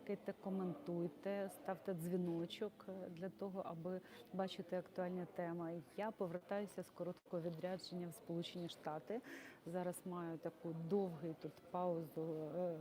лайкайте, коментуйте, ставте дзвіночок е, для того, аби бачити актуальні теми. Я повертаюся з короткого відрядження в Сполучені Штати. Зараз маю таку довгий тут паузу е,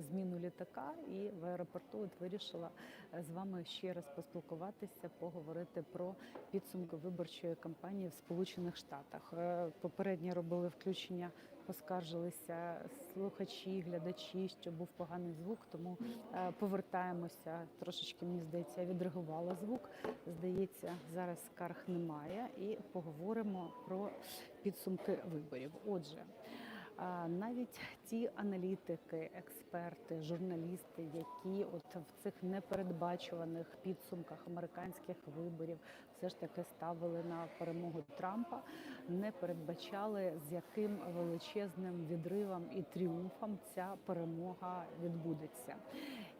зміну літака, і в аеропорту от вирішила е, з вами ще раз поспілкуватися, поговорити про підсумки виборчої кампанії в Сполучених Штатах. Е, Попередньо робили включення, поскаржилися слухачі, глядачі, що був поганий звук, тому е, повертаємося. Трошечки мені здається, відреагувала звук. Здається, зараз скарг немає, і поговоримо про підсумки виборів. Отже. Навіть ті аналітики, експерти, журналісти, які от в цих непередбачуваних підсумках американських виборів все ж таки ставили на перемогу Трампа, не передбачали з яким величезним відривом і тріумфом ця перемога відбудеться.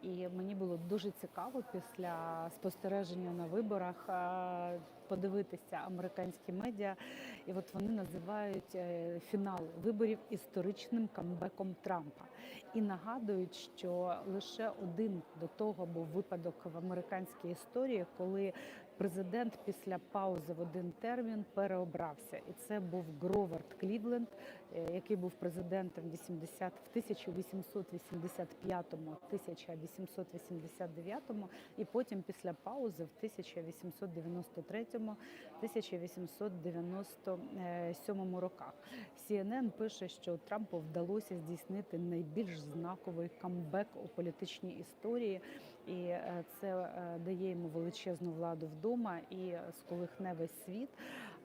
І мені було дуже цікаво після спостереження на виборах подивитися американські медіа, і от вони називають е, фінал виборів історичним камбеком Трампа і нагадують, що лише один до того був випадок в американській історії, коли президент після паузи в один термін переобрався, і це був Гровард Клівленд, е, який був президентом 80 в 1885-му, 1889-му, і потім після паузи в 1893-му, 1897 роках. CNN пише, що Трампу вдалося здійснити найбільш знаковий камбек у політичній історії, і е, це е, дає йому величезну владу вдома і сколихне весь світ.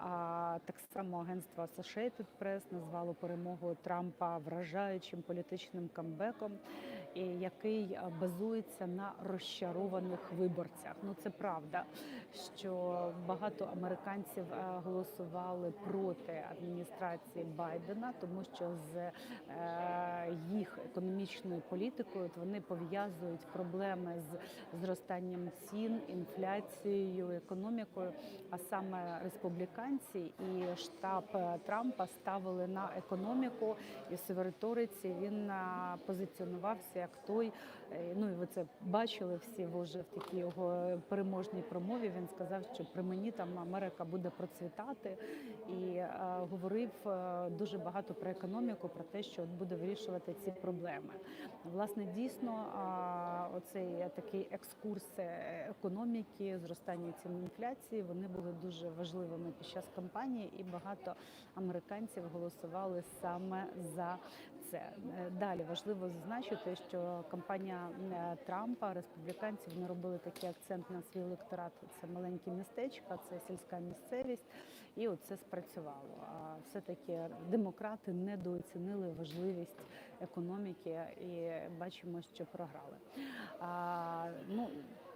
А так само агентство Associated Press назвало перемогу Трампа вражаючим політичним камбеком, який базується на розчарованих виборцях. Ну це правда, що багато американців голосували проти адміністрації Байдена, тому що з е, їх економічною політикою вони пов'язують проблеми з зростанням цін, інфляцією, економікою. А саме республіканці і штаб е, Трампа ставили на економіку, і в він е, позиціонувався як той. е, Ну і ви це бачили всі вже в такій його переможній промові. Він сказав, що при мені там Америка буде процвітати, і говорив дуже багато про економіку, про те, що от буде вирішувати ці проблеми. Власне, дійсно, оцей такий екскурс економіки, зростання цін інфляції, вони були дуже важливими під час кампанії, і багато американців голосували саме за це. Е, Далі важливо зазначити, що кампанія е, Трампа, республіканців, не робили такий акцент на свій електорат. Це маленькі містечка, це сільська місцевість, і оце спрацювало. А все-таки демократи недооцінили важливість економіки і бачимо, що програли. А, ну,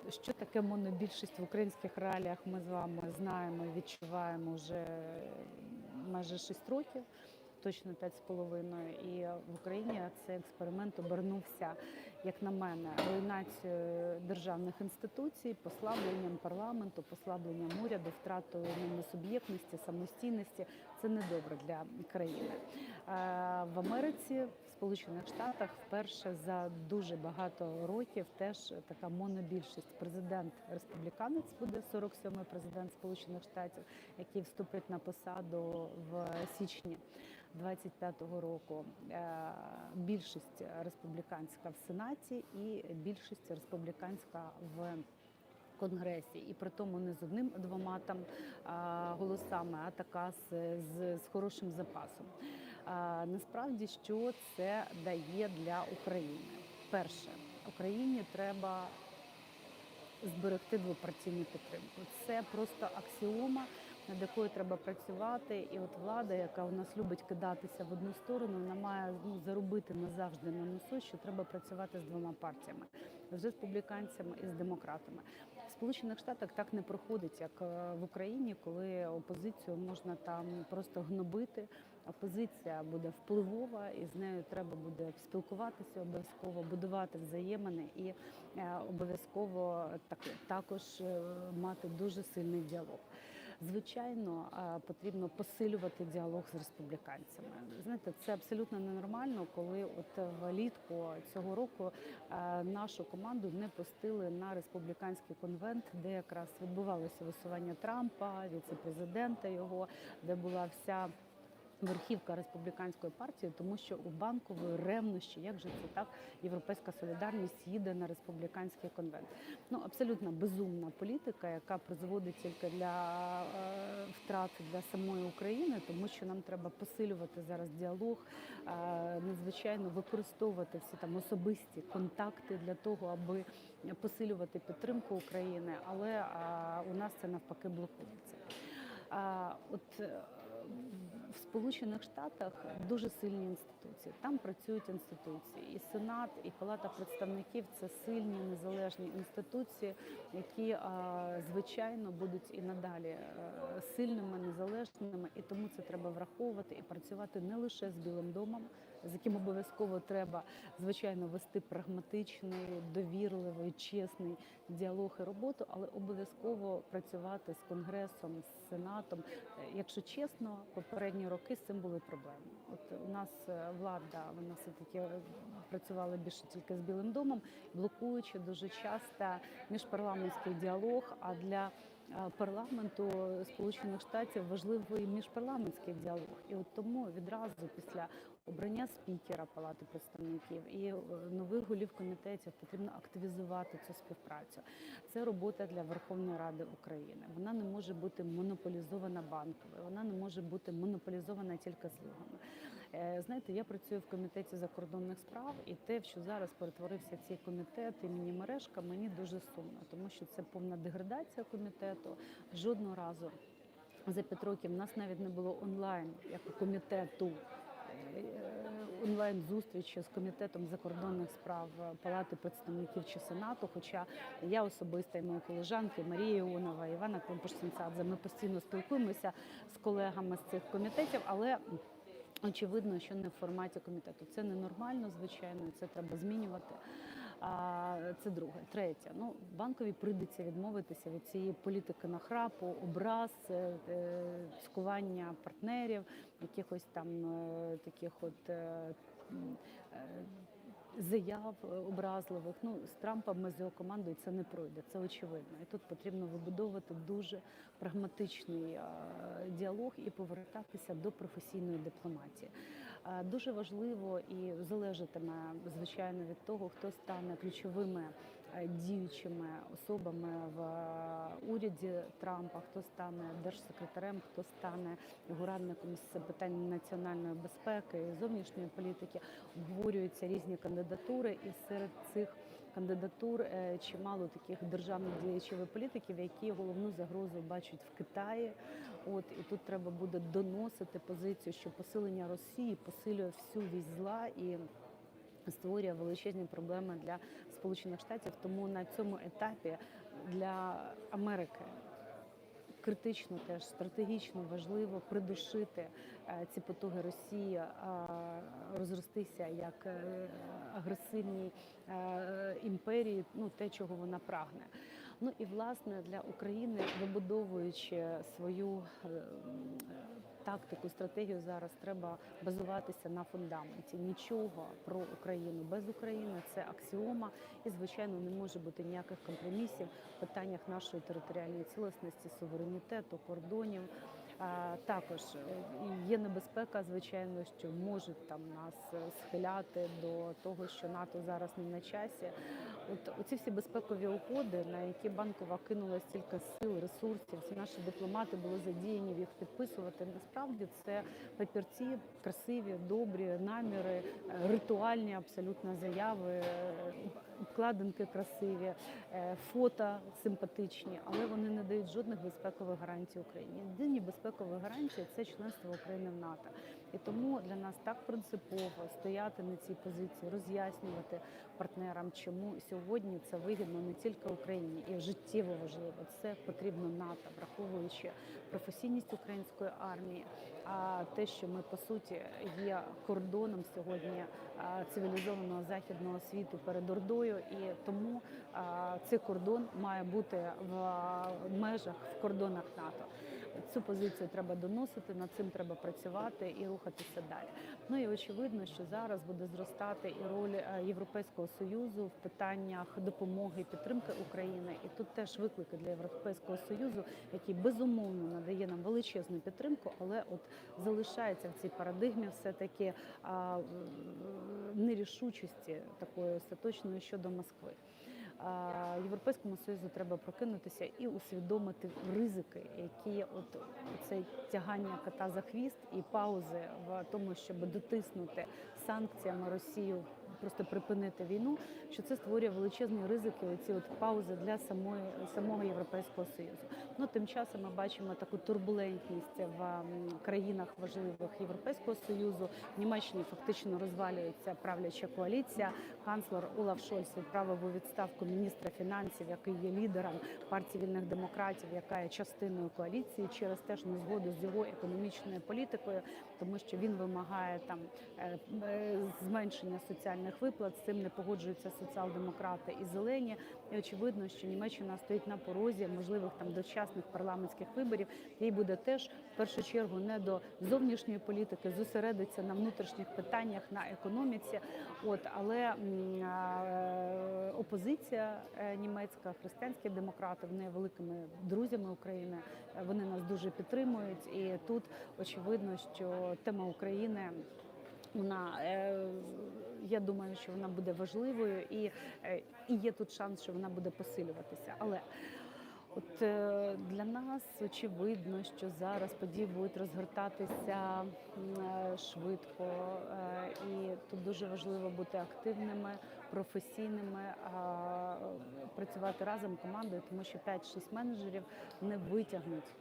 що таке монобільшість в українських реаліях? Ми з вами знаємо, відчуваємо вже майже 6 років. Точно 5,5. І в Україні цей експеримент обернувся, як на мене, руйнацією державних інституцій, послабленням парламенту, послабленням уряду, втратою ними суб'єктності, самостійності. Це не добре для країни. Е, В Америці, в Сполучених Штатах, вперше за дуже багато років теж така монобільшість. Президент республіканець буде 47-й президент Сполучених Штатів, який вступить на посаду в січні 25-го року. Е, Більшість республіканська в Сенаті і більшість республіканська в Конгресі, і при тому не з одним двома там голосами, а така з, з, з хорошим запасом. А, насправді, що це дає для України? Перше, Україні треба зберегти двопартійну підтримку. Це просто аксіома, над якою треба працювати. І от влада, яка у нас любить кидатися в одну сторону, вона має ну, заробити назавжди на носу, що треба працювати з двома партіями з республіканцями і з демократами. В Сполучених Штатах так не проходить, як е, в Україні, коли опозицію можна там просто гнобити. Опозиція буде впливова, і з нею треба буде спілкуватися обов'язково, будувати взаємини і е, обов'язково так також е, мати дуже сильний діалог. Звичайно, е, потрібно посилювати діалог з республіканцями. Знаєте, це абсолютно ненормально, коли от влітку цього року е, нашу команду не пустили на республіканський конвент, де якраз відбувалося висування Трампа, віце-президента його, де була вся. Верхівка республіканської партії, тому що у банкової ревнощі, як же це так, європейська солідарність їде на республіканський конвент. Ну абсолютно безумна політика, яка призводить тільки для е, втрат для самої України, тому що нам треба посилювати зараз діалог, е, надзвичайно використовувати всі там особисті контакти для того, аби посилювати підтримку України, але е, у нас це навпаки блокується. От в Сполучених Штатах дуже сильні інституції. Там працюють інституції, і Сенат, і Палата представників це сильні незалежні інституції, які звичайно будуть і надалі е, сильними, незалежними, і тому це треба враховувати і працювати не лише з Білим домом, з яким обов'язково треба звичайно вести прагматичний, довірливий, чесний діалог і роботу, але обов'язково працювати з конгресом, з сенатом. Е, Якщо чесно, попередні роки з цим були проблеми. От у нас е, влада, вона все таки працювала більше тільки з Білим домом, блокуючи дуже часто міжпарламентський діалог. А для е, парламенту Сполучених Штатів важливий міжпарламентський діалог, і от тому відразу після обрання спікера Палати представників і е, нових голів комітетів потрібно активізувати цю співпрацю. Це робота для Верховної Ради України. Вона не може бути монополізована банковою, вона не може бути монополізована тільки слугами. Е, Знаєте, я працюю в комітеті закордонних справ, і те, що зараз перетворився цей комітет імені Мережка, мені дуже сумно, тому що це повна деградація комітету. Жодного разу за п'ять років нас навіть не було онлайн як комітету. Е, Онлайн зустрічі з комітетом закордонних справ Палати представників чи Сенату. Хоча я особисто і мої колежанки Марія Іонова, Івана Климпуш-Сенцадзе, ми постійно спілкуємося з колегами з цих комітетів, але очевидно, що не в форматі комітету. Це ненормально, звичайно, це треба змінювати. Це друге, третє. Ну банкові прийдеться відмовитися від цієї політики нахрапу, образ, е, е, цькування партнерів, якихось там е, таких от. Заяв образливих ну з Трампом ми з його командою це не пройде. Це очевидно. І тут потрібно вибудовувати дуже прагматичний діалог і повертатися до професійної дипломатії. Е, Дуже важливо і залежатиме звичайно від того, хто стане ключовими е, діючими особами в е, уряді Трампа, хто стане держсекретарем, хто стане радником з питань національної безпеки і зовнішньої політики. Обговорюються різні кандидатури, і серед цих кандидатур е, чимало таких державних діячів і політиків, які головну загрозу бачать в Китаї. От і тут треба буде доносити позицію, що посилення Росії посилює всю вість зла і створює величезні проблеми для Сполучених Штатів. Тому на цьому етапі для Америки критично теж стратегічно важливо придушити е, ці потуги Росії, е, розростися як е, агресивній імперії, ну те, чого вона прагне. Ну і власне для України, вибудовуючи свою тактику, стратегію, зараз треба базуватися на фундаменті. Нічого про Україну без України це аксіома, і звичайно не може бути ніяких компромісів в питаннях нашої територіальної цілісності, суверенітету, кордонів. Також е, є небезпека, звичайно, що можуть там нас схиляти до того, що НАТО зараз не на часі. От оці всі безпекові угоди, на які банкова кинула стільки сил, ресурсів, всі наші дипломати були задіяні в їх підписувати. Насправді це папірці красиві, добрі наміри, е, ритуальні абсолютно заяви, е, обкладинки красиві, е, фото симпатичні, але вони не дають жодних безпекових гарантій Україні. Єдині безпекові гарантії це членство України в НАТО. І тому для нас так принципово стояти на цій позиції, роз'яснювати партнерам, чому сьогодні це вигідно не тільки Україні і життєво важливо. Це потрібно НАТО, враховуючи професійність української армії. А те, що ми по суті є кордоном сьогодні цивілізованого західного світу перед Ордою, і тому цей кордон має бути в межах в кордонах НАТО. Цю позицію треба доносити, над цим треба працювати і рухатися далі. Ну і очевидно, що зараз буде зростати і роль е, Європейського союзу в питаннях допомоги і підтримки України. І тут теж виклики для Європейського союзу, який безумовно надає нам величезну підтримку, але от залишається в цій парадигмі все таки нерішучості такої остаточної щодо Москви. Європейському союзу треба прокинутися і усвідомити ризики, які от це тягання кота за хвіст і паузи в тому, щоб дотиснути санкціями Росію, просто припинити війну. Що це створює величезні ризики, оці от паузи для самої самого європейського союзу. Ну тим часом ми бачимо таку турбулентність в країнах важливих Європейського союзу. В Німеччині фактично розвалюється правляча коаліція. Канцлер Олаф Шольц відправив у відставку міністра фінансів, який є лідером партії вільних демократів, яка є частиною коаліції через теж незгоду з його економічною політикою, тому що він вимагає там е, е, зменшення соціальних виплат. З цим не погоджуються соціал-демократи і зелені. І очевидно, що Німеччина стоїть на порозі можливих там дочасних парламентських виборів. Їй буде теж в першу чергу не до зовнішньої політики, зосередиться на внутрішніх питаннях, на економіці. От але е, опозиція е, німецька, християнські демократи, вони великими друзями України. Вони нас дуже підтримують, і тут очевидно, що тема України. Вона е, я думаю, що вона буде важливою, і, е, і є тут шанс, що вона буде посилюватися. Але от е, для нас очевидно, що зараз події будуть розгортатися швидко, і тут дуже важливо бути активними, професійними, працювати разом командою, тому що 5-6 менеджерів не витягнуть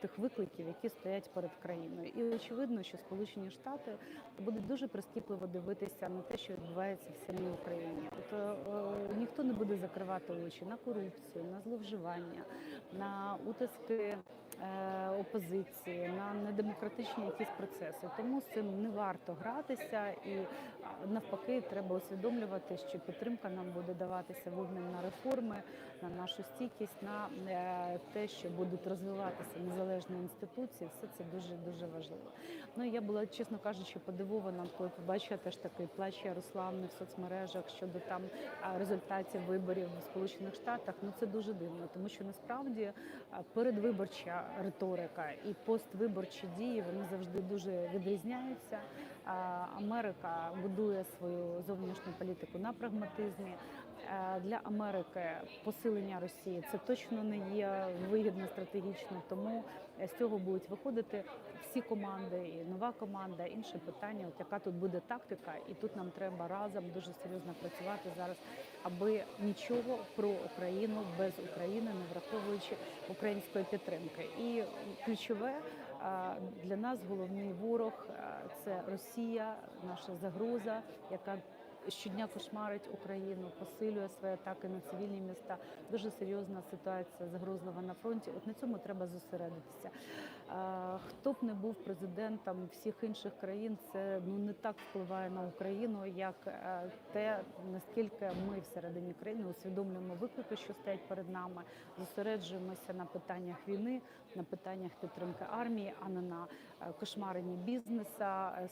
тих викликів, які стоять перед країною. І очевидно, що Сполучені Штати будуть дуже прискіпливо дивитися на те, що відбувається в самій Україні. Тобто е, ніхто не буде закривати очі на корупцію, на зловживання, на утиски. е, Опозиції на недемократичні якісь процеси, тому з цим не варто гратися, і навпаки, треба усвідомлювати, що підтримка нам буде даватися в обмін на реформи, на нашу стійкість, на е, те, що будуть розвиватися незалежні інституції. Все це дуже дуже важливо. Ну я була, чесно кажучи, подивована, коли побачила теж такий плач Ярославни в соцмережах щодо там результатів виборів в Сполучених Штатах. Ну це дуже дивно, тому що насправді передвиборча риторика і поствиборчі дії вони завжди дуже відрізняються. Америка будує свою зовнішню політику на прагматизмі. Е, Для Америки посилення Росії це точно не є вигідно стратегічно, тому е, з цього будуть виходити всі команди, і нова команда. Інше питання, от яка тут буде тактика, і тут нам треба разом дуже серйозно працювати зараз, аби нічого про Україну без України, не враховуючи української підтримки. І ключове для нас головний ворог це Росія, наша загроза, яка щодня кошмарить Україну, посилює свої атаки на цивільні міста. Дуже серйозна ситуація загрозлива на фронті. От на цьому треба зосередитися. Хто б не був президентом всіх інших країн, це ну не так впливає на Україну, як е, те, наскільки ми всередині країни усвідомлюємо виклики, що стоять перед нами, зосереджуємося на питаннях війни, на питаннях підтримки армії, а не на е, кошмаренні бізнеса, е,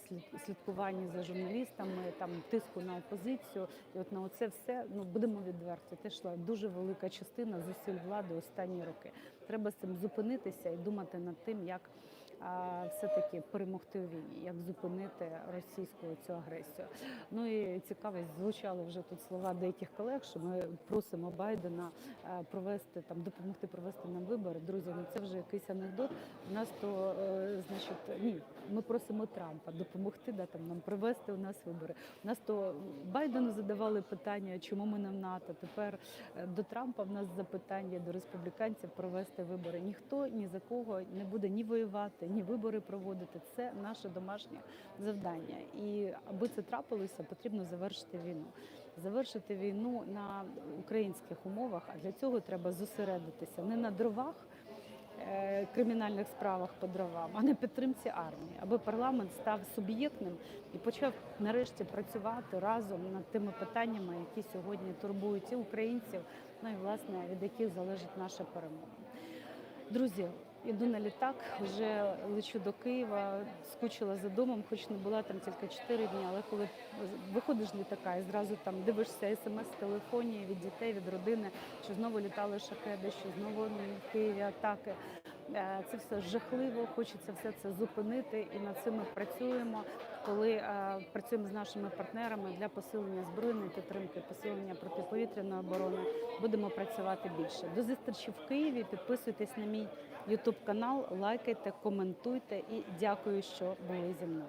слідкуванні за журналістами, там тиску на опозицію. І от на оце все ну будемо відверті. Те йшла дуже велика частина зусиль влади останні роки. Треба з цим зупинитися і думати над тим, як все-таки перемогти у війні, як зупинити російську цю агресію. Ну і цікаво, звучали вже тут слова деяких колег, що ми просимо Байдена е, провести там, допомогти провести нам вибори. Друзі, ну це вже якийсь анекдот. У нас то е, значить ні, ми просимо Трампа допомогти да, там, нам провести у нас вибори. У нас то Байдену задавали питання, чому ми не в НАТО. Тепер е, до Трампа в нас запитання до республіканців провести вибори. Ніхто ні за кого не буде ні воювати, ні вибори проводити. Це наше домашнє завдання. І аби це трапилося, потрібно завершити війну. Завершити війну на українських умовах, а для цього треба зосередитися не на дровах. е, Кримінальних справах по дровам, а на підтримці армії, аби парламент став суб'єктним і почав нарешті працювати разом над тими питаннями, які сьогодні турбують і українців, ну і власне від яких залежить наша перемога. Друзі, Іду на літак, вже лечу до Києва, скучила за домом, хоч не була там тільки 4 дні. Але коли виходиш з літака і зразу там дивишся смс в телефоні від дітей, від родини, що знову літали шахеди, що знову в Києві атаки. Е, Це все жахливо. Хочеться все це зупинити, і над цим ми працюємо. Коли е, працюємо з нашими партнерами для посилення збройної підтримки, посилення протиповітряної оборони, будемо працювати більше. До зустрічі в Києві. Підписуйтесь на мій Ютуб канал, лайкайте, коментуйте і дякую, що були зі мною.